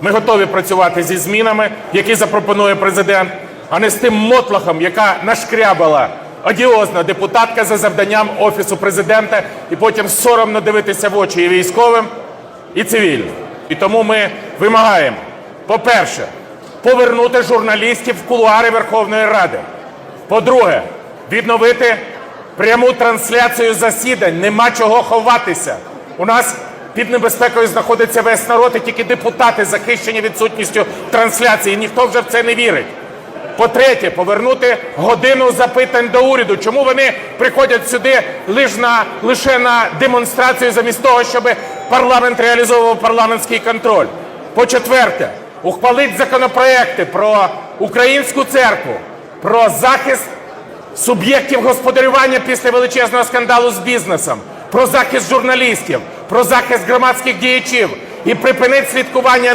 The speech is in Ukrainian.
Ми готові працювати зі змінами, які запропонує президент, а не з тим мотлохом, яка нашкрябала одіозна депутатка за завданням офісу президента, і потім соромно дивитися в очі і військовим, і цивільним. І тому ми вимагаємо, по-перше, повернути журналістів в кулуари Верховної Ради. По-друге, відновити пряму трансляцію засідань. Нема чого ховатися. У нас під небезпекою знаходиться весь народ, і тільки депутати захищені відсутністю трансляції. Ніхто вже в це не вірить. По-третє, повернути годину запитань до уряду. Чому вони приходять сюди лише на, лише на демонстрацію, замість того, щоб парламент реалізовував парламентський контроль? По-четверте, ухвалить законопроекти про українську церкву, про захист суб'єктів господарювання після величезного скандалу з бізнесом, про захист журналістів, про захист громадських діячів і припинить слідкування